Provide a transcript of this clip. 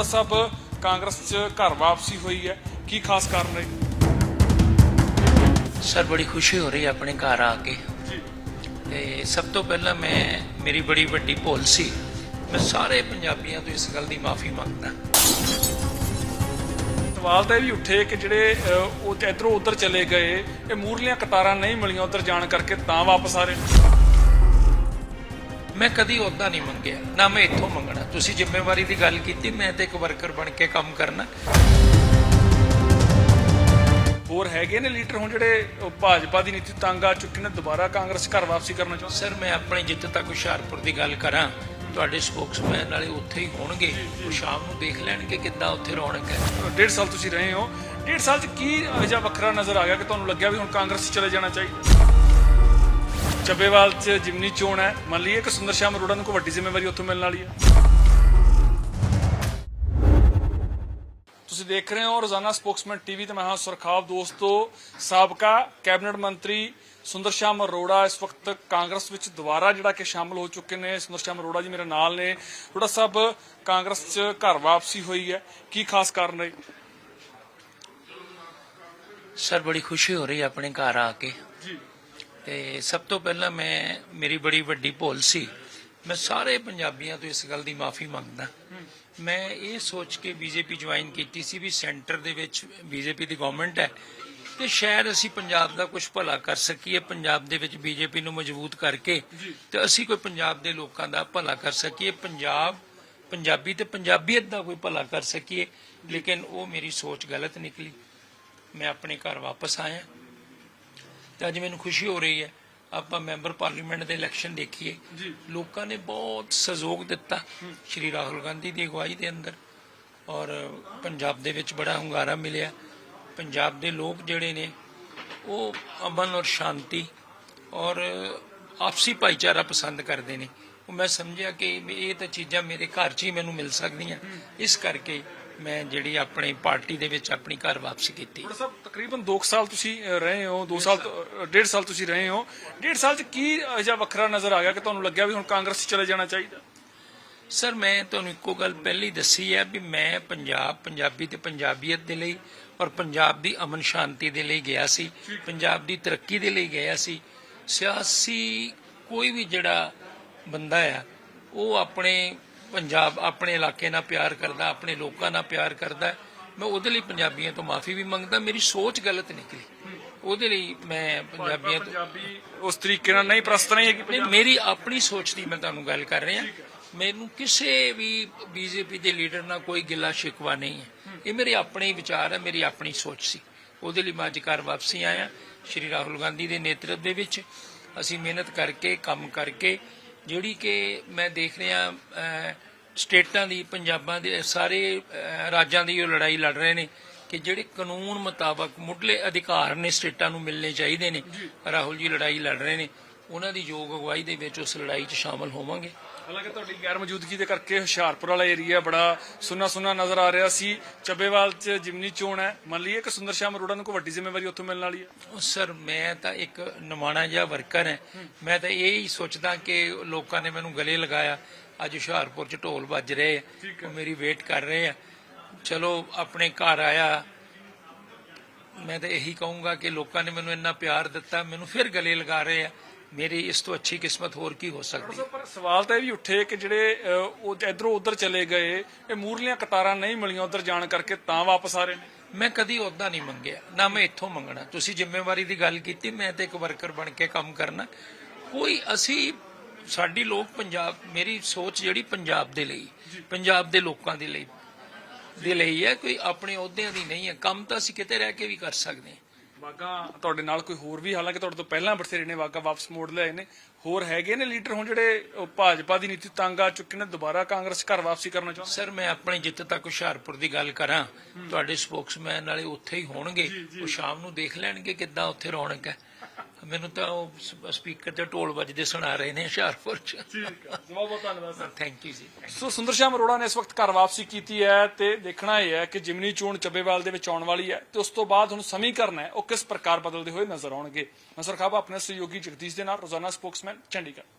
ਅਰੋੜਾ ਸਾਹਿਬ ਕਾਂਗਰਸ 'ਚ ਘਰ ਵਾਪਸੀ ਹੋਈ ਹੈ। ਕੀ ਖਾਸ ਕਾਰਨ ਹੈ? ਸਰ ਬੜੀ ਖੁਸ਼ੀ ਹੋ ਰਹੀ ਹੈ ਆਪਣੇ ਘਰ ਆ ਕੇ। ਜੀ। ਤੇ ਸਭ ਤੋਂ ਪਹਿਲਾਂ ਮੈਂ ਮੇਰੀ ਬੜੀ ਵੱਡੀ ਭੁੱਲ ਸੀ। ਮੈਂ ਸਾਰੇ ਪੰਜਾਬੀਆਂ ਤੋਂ ਇਸ ਗੱਲ ਦੀ ਮਾਫੀ ਮੰਗਦਾ। ਸਵਾਲ ਤਾਂ ਇਹ ਵੀ ਉੱਠੇ ਕਿ ਜਿਹੜੇ ਉਹ ਇਧਰੋਂ ਉਧਰ ਚਲੇ ਗਏ ਇਹ ਮੂਰਲੀਆਂ ਕਤਾਰਾਂ ਨਹੀਂ ਮਿਲੀਆਂ ਉਧਰ ਜਾਣ ਕਰਕੇ ਤਾਂ ਵਾਪਸ ਆ ਰਹੇ ਮੈਂ ਕਦੀ ਉਹਦਾ ਨਹੀਂ ਮੰਗਿਆ। ਨਾ ਮੈਂ ਇੱਥੋਂ ਮੰਗਣਾ। ਤੁਸੀਂ ਜ਼ਿੰਮੇਵਾਰੀ ਦੀ ਗੱਲ ਕੀਤੀ ਮੈਂ ਤੇ ਇੱਕ ਵਰਕਰ ਬਣ ਕੇ ਕੰਮ ਕਰਨਾ। ਹੋਰ ਹੈਗੇ ਨੇ ਲੀਡਰ ਹੁਣ ਜਿਹੜੇ ਭਾਜਪਾ ਦੀ ਨੀਤੀ ਤੰਗ ਆ ਚੁੱਕੇ ਨੇ ਦੁਬਾਰਾ ਕਾਂਗਰਸ ਘਰ ਵਾਪਸੀ ਕਰਨਾ ਚਾਹੁੰਦੇ? ਸਰ ਮੈਂ ਆਪਣੀ ਜਿੱਥੇ ਤੱਕ ਹੁਸ਼ਿਆਰਪੁਰ ਦੀ ਗੱਲ ਕਰਾਂ ਤੁਹਾਡੇ ਸਪੋਕਸਮੈਨ ਨਾਲੇ ਉੱਥੇ ਹੀ ਹੋਣਗੇ। ਉਹ ਸ਼ਾਮ ਨੂੰ ਦੇਖ ਲੈਣਗੇ ਕਿੱਦਾਂ ਉੱਥੇ ਰੌਣਕ ਹੈ। ਡੇਢ ਸਾਲ ਤੁਸੀਂ ਰਹੇ ਹੋ। ਡੇਢ ਸਾਲ 'ਚ ਕੀ ਅਜਾ ਵੱਖਰਾ ਨਜ਼ਰ ਆ ਗਿਆ ਕਿ ਤੁਹਾਨੂੰ ਲੱਗਿਆ ਵੀ ਹੁਣ ਕਾਂਗਰਸ ਚਲੇ ਜਾਣਾ ਚਾਹੀਦਾ? ਚੱਬੇਵਾਲ 'ਚ ਜਿਮਨੀ ਚੋਣ ਹੈ। ਮੰਨ ਲਈਏ ਕਿ ਸੁੰਦਰ ਸ਼ਾਮ ਅਰੋੜਾ ਨੂੰ ਕੋਈ ਵੱਡੀ ਜ਼ਿੰਮੇਵਾਰੀ ਉੱਥੋਂ ਮਿਲਣ ਵਾਲੀ ਹੈ। ਤੁਸੀਂ ਦੇਖ ਰਹੇ ਹੋ ਰੋਜ਼ਾਨਾ ਸਪੋਕਸਮੈਨ ਟੀਵੀ ਤੇ ਮੈਂ ਹਾਂ ਸੁਰਖਾਬ ਦੋਸਤੋ। ਸਾਬਕਾ ਕੈਬਨਿਟ ਮੰਤਰੀ ਸੁੰਦਰ ਸ਼ਾਮ ਅਰੋੜਾ ਇਸ ਵਕਤ ਕਾਂਗਰਸ ਵਿੱਚ ਦੁਬਾਰਾ ਜਿਹੜਾ ਕਿ ਸ਼ਾਮਲ ਹੋ ਚੁੱਕੇ ਨੇ ਸੁੰਦਰ ਸ਼ਾਮ ਅਰੋੜਾ ਜੀ ਮੇਰੇ ਨਾਲ ਨੇ। ਅਰੋੜਾ ਸਾਹਿਬ ਕਾਂਗਰਸ 'ਚ ਘਰ ਵਾਪਸੀ ਹੋਈ ਹੈ। ਕੀ ਖਾਸ ਕਾਰਨ ਹੈ? ਸਰ ਬੜੀ ਖੁਸ਼ੀ ਹੋ ਰਹੀ ਹੈ ਆਪਣੇ ਘਰ ਆ ਕੇ। ਜੀ। ਤੇ ਸਭ ਤੋਂ ਪਹਿਲਾਂ ਮੈਂ ਮੇਰੀ ਬੜੀ ਵੱਡੀ ਭੁੱਲ ਸੀ। ਮੈਂ ਸਾਰੇ ਪੰਜਾਬੀਆਂ ਤੋਂ ਇਸ ਗੱਲ ਦੀ ਮਾਫੀ ਮੰਗਦਾ। ਮੈਂ ਇਹ ਸੋਚ ਕੇ ਬੀਜੇਪੀ ਜੁਆਇਨ ਕੀਤੀ ਸੀ ਵੀ ਸੈਂਟਰ ਦੇ ਵਿੱਚ ਬੀਜੇਪੀ ਦੀ ਗਵਰਨਮੈਂਟ ਹੈ ਤੇ ਸ਼ਾਇਦ ਅਸੀਂ ਪੰਜਾਬ ਦਾ ਕੁਝ ਭਲਾ ਕਰ ਸਕੀਏ ਪੰਜਾਬ ਦੇ ਵਿੱਚ ਬੀਜੇਪੀ ਨੂੰ ਮਜ਼ਬੂਤ ਕਰਕੇ ਤੇ ਅਸੀਂ ਕੋਈ ਪੰਜਾਬ ਦੇ ਲੋਕਾਂ ਦਾ ਭਲਾ ਕਰ ਸਕੀਏ ਪੰਜਾਬ ਪੰਜਾਬੀ ਤੇ ਪੰਜਾਬੀਅਤ ਦਾ ਕੋਈ ਭਲਾ ਕਰ ਸਕੀਏ। ਲੇਕਿਨ ਉਹ ਮੇਰੀ ਸੋਚ ਗਲਤ ਨਿਕਲੀ। ਮੈਂ ਆਪਣੇ ਘਰ ਵਾਪਸ ਆਇਆ ਤੇ ਅੱਜ ਮੈਨੂੰ ਖੁਸ਼ੀ ਹੋ ਰਹੀ ਹੈ ਆਪਾਂ ਮੈਂਬਰ ਪਾਰਲੀਮੈਂਟ ਦੇ ਇਲੈਕਸ਼ਨ ਦੇਖੀਏ। ਲੋਕਾਂ ਨੇ ਬਹੁਤ ਸਹਿਯੋਗ ਦਿੱਤਾ ਸ਼੍ਰੀ ਰਾਹੁਲ ਗਾਂਧੀ ਦੀ ਅਗਵਾਈ ਦੇ ਅੰਦਰ। ਔਰ ਪੰਜਾਬ ਦੇ ਵਿੱਚ ਬੜਾ ਹੁੰਗਾਰਾ ਮਿਲਿਆ। ਪੰਜਾਬ ਦੇ ਲੋਕ ਜਿਹੜੇ ਨੇ ਉਹ ਅਮਨ ਔਰ ਸ਼ਾਂਤੀ ਔਰ ਆਪਸੀ ਭਾਈਚਾਰਾ ਪਸੰਦ ਕਰਦੇ ਨੇ। ਉਹ ਮੈਂ ਸਮਝਿਆ ਕਿ ਇਹ ਤਾਂ ਚੀਜ਼ਾਂ ਮੇਰੇ ਘਰ 'ਚ ਹੀ ਮੈਨੂੰ ਮਿਲ ਸਕਦੀਆਂ। ਇਸ ਕਰਕੇ ਮੈਂ ਜਿਹੜੀ ਆਪਣੀ ਪਾਰਟੀ ਦੇ ਵਿੱਚ ਆਪਣੀ ਘਰ ਵਾਪਸੀ ਕੀਤੀ। ਬੜਾ ਸਾਹਿਬ ਤਕਰੀਬਨ 2 ਸਾਲ ਤੁਸੀਂ ਰਹੇ ਹੋ 2 ਸਾਲ ਡੇਢ ਸਾਲ ਤੁਸੀਂ ਰਹੇ ਹੋ। ਡੇਢ ਸਾਲ 'ਚ ਕੀ ਅਜਾ ਵੱਖਰਾ ਨਜ਼ਰ ਆ ਗਿਆ ਕਿ ਤੁਹਾਨੂੰ ਲੱਗਿਆ ਵੀ ਹੁਣ ਕਾਂਗਰਸ ਚਲੇ ਜਾਣਾ ਚਾਹੀਦਾ? ਸਰ ਮੈਂ ਤੁਹਾਨੂੰ ਇੱਕੋ ਗੱਲ ਪਹਿਲਾਂ ਦੱਸੀ ਹੈ ਵੀ ਮੈਂ ਪੰਜਾਬ ਪੰਜਾਬੀ ਤੇ ਪੰਜਾਬੀਅਤ ਦੇ ਲਈ ਔਰ ਪੰਜਾਬ ਦੀ ਅਮਨ ਸ਼ਾਂਤੀ ਦੇ ਲਈ ਗਿਆ ਸੀ ਪੰਜਾਬ ਦੀ ਤਰੱਕੀ ਦੇ ਲਈ ਗਿਆ ਸੀ। ਸਿਆਸੀ ਕੋਈ ਵੀ ਜਿਹੜਾ ਬੰਦਾ ਆ ਉਹ ਆਪਣੇ ਪੰਜਾਬ ਆਪਣੇ ਇਲਾਕੇ ਨਾਲ ਪਿਆਰ ਕਰਦਾ ਆਪਣੇ ਲੋਕਾਂ ਨਾਲ ਪਿਆਰ ਕਰਦਾ ਮੈਂ ਉਹਦੇ ਲਈ ਪੰਜਾਬੀਆਂ ਤੋਂ ਮਾਫੀ ਵੀ ਮੰਗਦਾ ਮੇਰੀ ਸੋਚ ਗਲਤ ਨਿਕਲੀ। ਉਹਦੇ ਲਈ ਮੈਂ ਪੰਜਾਬੀਆਂ ਤੋਂ ਪੰਜਾਬੀ ਉਸ ਤਰੀਕੇ ਨਾਲ ਨਹੀਂ ਪ੍ਰਸਤ ਨਹੀਂ ਹੈਗੀ ਨਹੀਂ ਮੇਰੀ ਆਪਣੀ ਸੋਚ ਦੀ ਮੈਂ ਤੁਹਾਨੂੰ ਗੱਲ ਕਰ ਰਿਹਾ। ਮੈਨੂੰ ਕਿਸੇ ਵੀ ਬੀਜੇਪੀ ਦੇ ਲੀਡਰ ਨਾਲ ਕੋਈ ਗਿਲਾ ਸ਼ਿਕਵਾ ਨਹੀਂ ਹੈ। ਇਹ ਮੇਰੇ ਆਪਣੇ ਹੀ ਵਿਚਾਰ ਹੈ ਮੇਰੀ ਆਪਣੀ ਸੋਚ ਸੀ। ਉਹਦੇ ਲਈ ਮੈਂ ਅੱਜ ਘਰ ਵਾਪਸੀ ਆਇਆ ਸ਼੍ਰੀ ਰਾਹੁਲ ਗਾਂਧੀ ਦੇ ਨੇਤਰਤਵ ਦੇ ਵਿੱਚ। ਅਸੀਂ ਮਿਹਨਤ ਕਰਕੇ ਕੰਮ ਕਰਕੇ ਜਿਹੜੀ ਕਿ ਮੈਂ ਦੇਖ ਰਿਹਾ ਸਟੇਟਾਂ ਦੀ ਪੰਜਾਬਾਂ ਦੇ ਸਾਰੇ ਰਾਜਾਂ ਦੀ ਉਹ ਲੜਾਈ ਲੜ ਰਹੇ ਨੇ ਕਿ ਜਿਹੜੇ ਕਾਨੂੰਨ ਮੁਤਾਬਕ ਮੁੱਢਲੇ ਅਧਿਕਾਰ ਨੇ ਸਟੇਟਾਂ ਨੂੰ ਮਿਲਣੇ ਚਾਹੀਦੇ ਨੇ। ਰਾਹੁਲ ਜੀ ਲੜਾਈ ਲੜ ਰਹੇ ਨੇ। ਉਹਨਾਂ ਦੀ ਯੋਗ ਅਗਵਾਈ ਦੇ ਵਿੱਚ ਉਸ ਲੜਾਈ 'ਚ ਸ਼ਾਮਲ ਹੋਵਾਂਗੇ। ਹਾਲਾਂਕਿ ਤੁਹਾਡੀ ਗੈਰ ਮੌਜੂਦਗੀ ਦੇ ਕਰਕੇ ਹੁਸ਼ਿਆਰਪੁਰ ਵਾਲਾ ਏਰੀਆ ਬੜਾ ਸੁੰਨਾ ਸੁੰਨਾ ਨਜ਼ਰ ਆ ਰਿਹਾ ਸੀ। ਚੱਬੇਵਾਲ 'ਚ ਜਿਮਨੀ ਚੋਣ ਹੈ। ਮੰਨ ਲਈਏ ਕਿ ਸੁੰਦਰ ਸ਼ਾਮ ਅਰੋੜਾ ਨੂੰ ਕੋਈ ਵੱਡੀ ਜ਼ਿੰਮੇਵਾਰੀ ਉੱਥੋਂ ਮਿਲਣ ਵਾਲੀ ਹੈ। ਸਰ ਮੈਂ ਤਾਂ ਇੱਕ ਨਿਮਾਣਾ ਜਿਹਾ ਵਰਕਰ ਹਾਂ। ਮੈਂ ਤਾਂ ਇਹ ਹੀ ਸੋਚਦਾ ਕਿ ਲੋਕਾਂ ਨੇ ਮੈਨੂੰ ਗਲੇ ਲਗਾਇਆ। ਅੱਜ ਹੁਸ਼ਿਆਰਪੁਰ 'ਚ ਢੋਲ ਵੱਜ ਰਹੇ ਆ। ਉਹ ਮੇਰੀ ਵੇਟ ਕਰ ਰਹੇ ਆ। ਚਲੋ ਆਪਣੇ ਘਰ ਆਇਆ। ਮੈਂ ਤਾਂ ਇਹੀ ਕਹੂੰਗਾ ਕਿ ਲੋਕਾਂ ਨੇ ਮੈਨੂੰ ਇੰਨਾ ਪਿਆਰ ਦਿੱਤਾ। ਮੈਨੂੰ ਫਿਰ ਗਲੇ ਲਗਾ ਰਹੇ ਆ। ਮੇਰੀ ਇਸ ਤੋਂ ਅੱਛੀ ਕਿਸਮਤ ਹੋਰ ਕੀ ਹੋ ਸਕਦੀ? ਹੈ ਪਰ ਸਵਾਲ ਤਾਂ ਇਹ ਵੀ ਉੱਠੇ ਕਿ ਜਿਹੜੇ ਉਹ ਇਧਰੋਂ ਉਧਰ ਚਲੇ ਗਏ ਇਹ ਮੂਰਲੀਆਂ ਕਤਾਰਾਂ ਨਹੀਂ ਮਿਲੀਆਂ ਉਧਰ ਜਾਣ ਕਰਕੇ ਤਾਂ ਵਾਪਸ ਆ ਰਹੇ ਨੇ? ਮੈਂ ਕਦੀ ਉਹਦਾ ਨਹੀਂ ਮੰਗਿਆ ਨਾ ਮੈਂ ਇੱਥੋਂ ਮੰਗਣਾ। ਤੁਸੀਂ ਜ਼ਿੰਮੇਵਾਰੀ ਦੀ ਗੱਲ ਕੀਤੀ ਮੈਂ ਤੇ ਇੱਕ ਵਰਕਰ ਬਣ ਕੇ ਕੰਮ ਕਰਨਾ। ਕੋਈ ਅਸੀਂ ਸਾਡੀ ਲੋਕ ਪੰਜਾਬ ਮੇਰੀ ਸੋਚ ਜਿਹੜੀ ਪੰਜਾਬ ਦੇ ਲਈ ਪੰਜਾਬ ਦੇ ਲੋਕਾਂ ਦੇ ਲਈ ਦੇ ਲਈ ਹੈ ਕੋਈ ਆਪਣੇ ਅਹੁਦਿਆਂ ਦੀ ਨਹੀਂ ਹੈ। ਕੰਮ ਤਾਂ ਅਸੀਂ ਕਿਤੇ ਰਹਿ ਕੇ ਵੀ ਕਰ ਸਕਦੇ ਹਾਂ। ਵਾਗਾ ਤੁਹਾਡੇ ਨਾਲ ਕੋਈ ਹੋਰ ਵੀ ਹਾਲਾਂਕਿ ਤੁਹਾਡੇ ਤੋਂ ਪਹਿਲਾਂ ਬਥੇਰੇ ਨੇ ਵਾਗਾ ਵਾਪਸ ਮੋੜ ਲਿਆਏ ਨੇ। ਹੋਰ ਹੈਗੇ ਨੇ ਲੀਡਰ ਹੁਣ ਜਿਹੜੇ ਭਾਜਪਾ ਦੀ ਨੀਤੀ ਤੰਗ ਆ ਚੁੱਕੇ ਨੇ ਦੁਬਾਰਾ ਕਾਂਗਰਸ ਘਰ ਵਾਪਸੀ ਕਰਨਾ ਚਾਹੁੰਦੇ ਸਰ ਮੈਂ ਆਪਣੀ ਜਿੱਥੇ ਤੱਕ ਹੁਸ਼ਿਆਰਪੁਰ ਦੀ ਗੱਲ ਕਰਾਂ। ਤੁਹਾਡੇ ਸਪੋਕਸਮੈਨ ਨਾਲੇ ਉੱਥੇ ਹੀ ਹੋਣਗੇ। ਉਹ ਸ਼ਾਮ ਨੂੰ ਦੇਖ ਲੈਣਗੇ ਕਿੱਦਾਂ ਉੱਥੇ ਰੌਣਕ ਹੈ। ਮੈਨੂੰ ਤਾਂ ਉਹ ਸਪੀਕਰ ਤੇ ਢੋਲ ਵੱਜਦੇ ਸੁਣਾ ਰਹੇ ਨੇ ਹੁਸ਼ਿਆਰਪੁਰ ਚ। ਠੀਕ ਹੈ ਬਹੁਤ ਬਹੁਤ ਧੰਨਵਾਦ ਸਰ। ਥੈਂਕ ਯੂ ਜੀ ਸੋ ਸੁੰਦਰ ਸ਼ਾਮ ਅਰੋੜਾ ਨੇ ਇਸ ਵਕਤ ਘਰ ਵਾਪਸੀ ਕੀਤੀ ਹੈ ਤੇ ਦੇਖਣਾ ਇਹ ਹੈ ਕਿ ਜਿਮਨੀ ਚੋਣ ਚੱਬੇਵਾਲ ਦੇ ਵਿੱਚ ਆਉਣ ਵਾਲੀ ਹੈ ਤੇ ਉਸ ਤੋਂ ਬਾਅਦ ਹੁਣ ਸਮੀਕਰਨ ਹੈ ਉਹ ਕਿਸ ਪ੍ਰਕਾਰ ਬਦਲਦੇ ਹੋਏ ਨਜ਼ਰ ਆਉਣਗੇ। ਨਸਰ ਖਾਬ ਆਪਣੇ ਸਹਿਯੋਗੀ ਜਗਦੀਸ਼ ਦੇ ਨਾਲ ਰੋਜ਼ਾਨਾ ਸਪੋਕਸਮੈਨ ਚੰਡੀਗੜ੍ਹ।